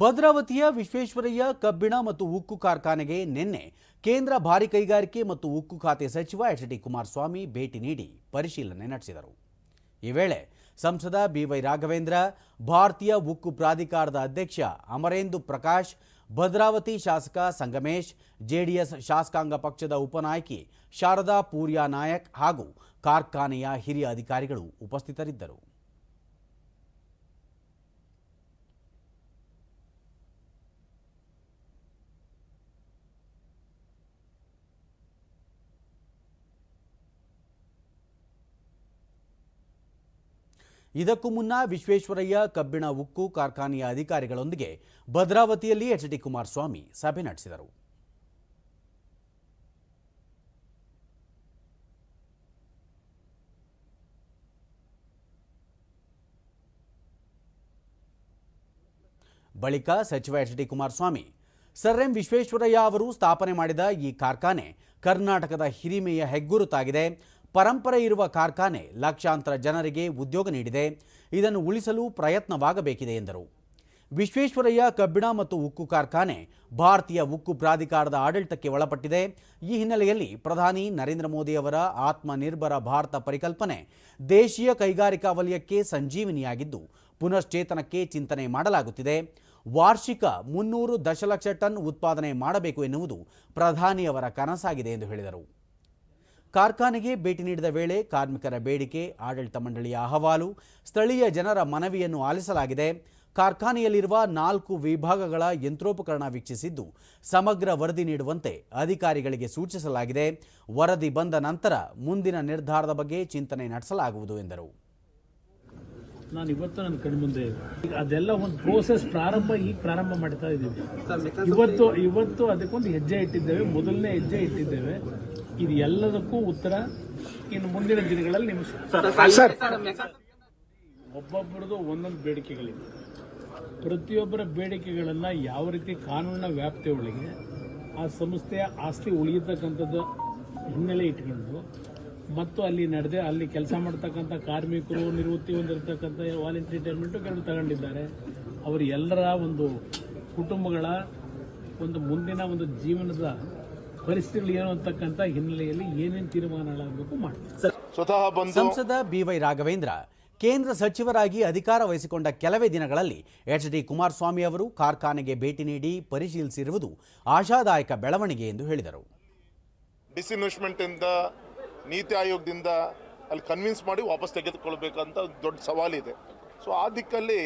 ಭದ್ರಾವತಿಯ ವಿಶ್ವೇಶ್ವರಯ್ಯ ಕಬ್ಬಿಣ ಮತ್ತು ಉಕ್ಕು ಕಾರ್ಖಾನೆಗೆ ನಿನ್ನೆ ಕೇಂದ್ರ ಭಾರಿ ಕೈಗಾರಿಕೆ ಮತ್ತು ಉಕ್ಕು ಖಾತೆ ಸಚಿವ ಎಚ್ ಡಿ ಕುಮಾರಸ್ವಾಮಿ ಭೇಟಿ ನೀಡಿ ಪರಿಶೀಲನೆ ನಡೆಸಿದರು. ಈ ವೇಳೆ ಸಂಸದ ಬಿವೈ ರಾಘವೇಂದ್ರ, ಭಾರತೀಯ ಉಕ್ಕು ಪ್ರಾಧಿಕಾರದ ಅಧ್ಯಕ್ಷ ಅಮರೇಂದು ಪ್ರಕಾಶ್, ಭದ್ರಾವತಿ ಶಾಸಕ ಸಂಗಮೇಶ್, ಜೆಡಿಎಸ್ ಶಾಸಕಾಂಗ ಪಕ್ಷದ ಉಪನಾಯಕಿ ಶಾರದಾ ಪೂರ್ಯಾ ನಾಯಕ್ ಹಾಗೂ ಕಾರ್ಖಾನೆಯ ಹಿರಿಯ ಅಧಿಕಾರಿಗಳು ಉಪಸ್ಥಿತರಿದ್ದರು. ಇದಕ್ಕೂ ಮುನ್ನ ವಿಶ್ವೇಶ್ವರಯ್ಯ, ಕಬ್ಬಿಣ, ಉಕ್ಕು ಕಾರ್ಖಾನೆಯ ಅಧಿಕಾರಿಗಳೊಂದಿಗೆ ಭದ್ರಾವತಿಯಲ್ಲಿ ಎಚ್ ಡಿ ಕುಮಾರಸ್ವಾಮಿ ಸಭೆ ನಡೆಸಿದರು. ಬಳಿಕ ಸಚಿವ H D Kumaraswamy, sir M Visvesvaraya ಅವರು ಸ್ಥಾಪನೆ ಮಾಡಿದ ಈ ಕಾರ್ಖಾನೆ ಕರ್ನಾಟಕದ ಹಿರಿಮೆಯ ಹೆಗ್ಗುರುತಾಗಿದೆ. ಪರಂಪರೆ ಇರುವ ಕಾರ್ಖಾನೆ ಲಕ್ಷಾಂತರ ಜನರಿಗೆ ಉದ್ಯೋಗ ನೀಡಿದೆ. ಇದನ್ನು ಉಳಿಸಲು ಪ್ರಯತ್ನವಾಗಬೇಕಿದೆ ಎಂದರು. ವಿಶ್ವೇಶ್ವರಯ್ಯ ಕಬ್ಬಿಣ ಮತ್ತು ಉಕ್ಕು ಕಾರ್ಖಾನೆ ಭಾರತೀಯ ಉಕ್ಕು ಪ್ರಾಧಿಕಾರದ ಆಡಳಿತಕ್ಕೆ ಒಳಪಟ್ಟಿದೆ. ಈ ಹಿನ್ನೆಲೆಯಲ್ಲಿ ಪ್ರಧಾನಿ ನರೇಂದ್ರ ಮೋದಿ ಅವರ ಆತ್ಮನಿರ್ಭರ ಭಾರತ ಪರಿಕಲ್ಪನೆ ದೇಶೀಯ ಕೈಗಾರಿಕಾ ವಲಯಕ್ಕೆ ಸಂಜೀವಿನಿಯಾಗಿದ್ದು, ಪುನಶ್ಚೇತನಕ್ಕೆ ಚಿಂತನೆ ಮಾಡಲಾಗುತ್ತಿದೆ. ವಾರ್ಷಿಕ ಮುನ್ನೂರು ದಶಲಕ್ಷ ಟನ್ ಉತ್ಪಾದನೆ ಮಾಡಬೇಕು ಎನ್ನುವುದು ಪ್ರಧಾನಿಯವರ ಕನಸಾಗಿದೆ ಎಂದು ಹೇಳಿದರು. ಕಾರ್ಖಾನೆಗೆ ಭೇಟಿ ನೀಡಿದ ವೇಳೆ ಕಾರ್ಮಿಕರ ಬೇಡಿಕೆ ಆಡಳಿತ ಮಂಡಳಿಯ ಅಹವಾಲು ಸ್ಥಳೀಯ ಜನರ ಮನವಿಯನ್ನು ಆಲಿಸಲಾಗಿದೆ. ಕಾರ್ಖಾನೆಯಲ್ಲಿರುವ ನಾಲ್ಕು ವಿಭಾಗಗಳ ಯಂತ್ರೋಪಕರಣ ವೀಕ್ಷಿಸಿದ್ದು ಸಮಗ್ರ ವರದಿ ನೀಡುವಂತೆ ಅಧಿಕಾರಿಗಳಿಗೆ ಸೂಚಿಸಲಾಗಿದೆ. ವರದಿ ಬಂದ ನಂತರ ಮುಂದಿನ ನಿರ್ಧಾರದ ಬಗ್ಗೆ ಚಿಂತನೆ ನಡೆಸಲಾಗುವುದು ಎಂದರು. ನಾನು ಇವತ್ತು ನನ್ನ ಕಣ್ಣು ಮುಂದೆ ಇದೆ. ಅದೆಲ್ಲ ಒಂದು ಪ್ರೋಸೆಸ್ ಪ್ರಾರಂಭ ಈಗ ಪ್ರಾರಂಭ ಮಾಡ್ತಾ ಇದ್ದೀವಿ. ಇವತ್ತು ಇವತ್ತು ಅದಕ್ಕೊಂದು ಹೆಜ್ಜೆ ಇಟ್ಟಿದ್ದೇವೆ. ಮೊದಲನೇ ಹೆಜ್ಜೆ ಇಟ್ಟಿದ್ದೇವೆ. ಇದು ಎಲ್ಲದಕ್ಕೂ ಉತ್ತರ ಇನ್ನು ಮುಂದಿನ ದಿನಗಳಲ್ಲಿ ನಿಮಗೆ ಒಬ್ಬೊಬ್ಬರದು ಒಂದೊಂದು ಬೇಡಿಕೆಗಳಿವೆ. ಪ್ರತಿಯೊಬ್ಬರ ಬೇಡಿಕೆಗಳನ್ನು ಯಾವ ರೀತಿ ಕಾನೂನಿನ ವ್ಯಾಪ್ತಿಯೊಳಗೆ ಆ ಸಂಸ್ಥೆಯ ಆಸ್ತಿ ಉಳಿಯತಕ್ಕಂಥದ್ದು ಹಿನ್ನೆಲೆ ಇಟ್ಕೊಂಡು ಮತ್ತು ಅಲ್ಲಿ ನಡೆದೇ ಅಲ್ಲಿ ಕೆಲಸ ಮಾಡ್ತಕ್ಕಂಥ ಕಾರ್ಮಿಕರು ನಿವೃತ್ತಿ ಹೊಂದಿರತಕ್ಕಂಥ ವಾಲಂಟಿ ರಿಟೈರ್ಮೆಂಟು ಕೆಲವು ತಗೊಂಡಿದ್ದಾರೆ. ಅವರು ಎಲ್ಲರ ಒಂದು ಕುಟುಂಬಗಳ ಒಂದು ಮುಂದಿನ ಒಂದು ಜೀವನದ ಪರಿಸ್ಥಿತಿಗಳು ಏನು ಅಂತಕ್ಕಂಥ ಹಿನ್ನೆಲೆಯಲ್ಲಿ ಏನೇನು ತೀರ್ಮಾನಗಳಾಗಬೇಕು ಮಾಡ್ತಾರೆ ಸ್ವತಃ ಬಂದು ಸಂಸದ ಬಿವೈ ರಾಘವೇಂದ್ರ ಕೇಂದ್ರ ಸಚಿವರಾಗಿ ಅಧಿಕಾರ ವಹಿಸಿಕೊಂಡ ಕೆಲವೇ ದಿನಗಳಲ್ಲಿ ಎಚ್ ಡಿ ಕುಮಾರಸ್ವಾಮಿ ಅವರು ಕಾರ್ಖಾನೆಗೆ ಭೇಟಿ ನೀಡಿ ಪರಿಶೀಲಿಸಿರುವುದು ಆಶಾದಾಯಕ ಬೆಳವಣಿಗೆ ಎಂದು ಹೇಳಿದರು. ಡಿಸ್ಇನ್ವೆಸ್ಟ್ಮೆಂಟ್ ಇಂದ ನೀತಿ ಆಯೋಗದಿಂದ ಅಲ್ಲಿ ಕನ್ವಿನ್ಸ್ ಮಾಡಿ ವಾಪಸ್ ತೆಗೆದುಕೊಳ್ಬೇಕಂತ ದೊಡ್ಡ ಸವಾಲಿದೆ. ಸೊ ಆ ದಿಕ್ಕಲ್ಲಿ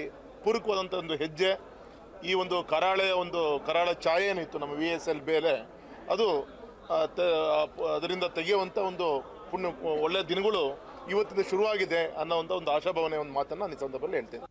ಪೂರಕವಾದಂಥ ಒಂದು ಹೆಜ್ಜೆ ಈ ಒಂದು ಕರಾಳೆ ಒಂದು ಕರಾಳ ಛಾಯೆ ಏನಿತ್ತು ನಮ್ಮ ವಿ ಎಸ್ ಎಲ್ ಬೇಲೆ ಅದು ಅದರಿಂದ ತೆಗೆಯುವಂಥ ಒಂದು ಪುಣ್ಯ ಒಳ್ಳೆಯ ದಿನಗಳು ಇವತ್ತಿಂದ ಶುರುವಾಗಿದೆ ಅನ್ನೋ ಒಂದು ಒಂದು ಆಶಾಭಾವನೆ ಒಂದು ಮಾತನ್ನು ನಾನು ಈ ಸಂದರ್ಭದಲ್ಲಿ ಹೇಳ್ತೇನೆ.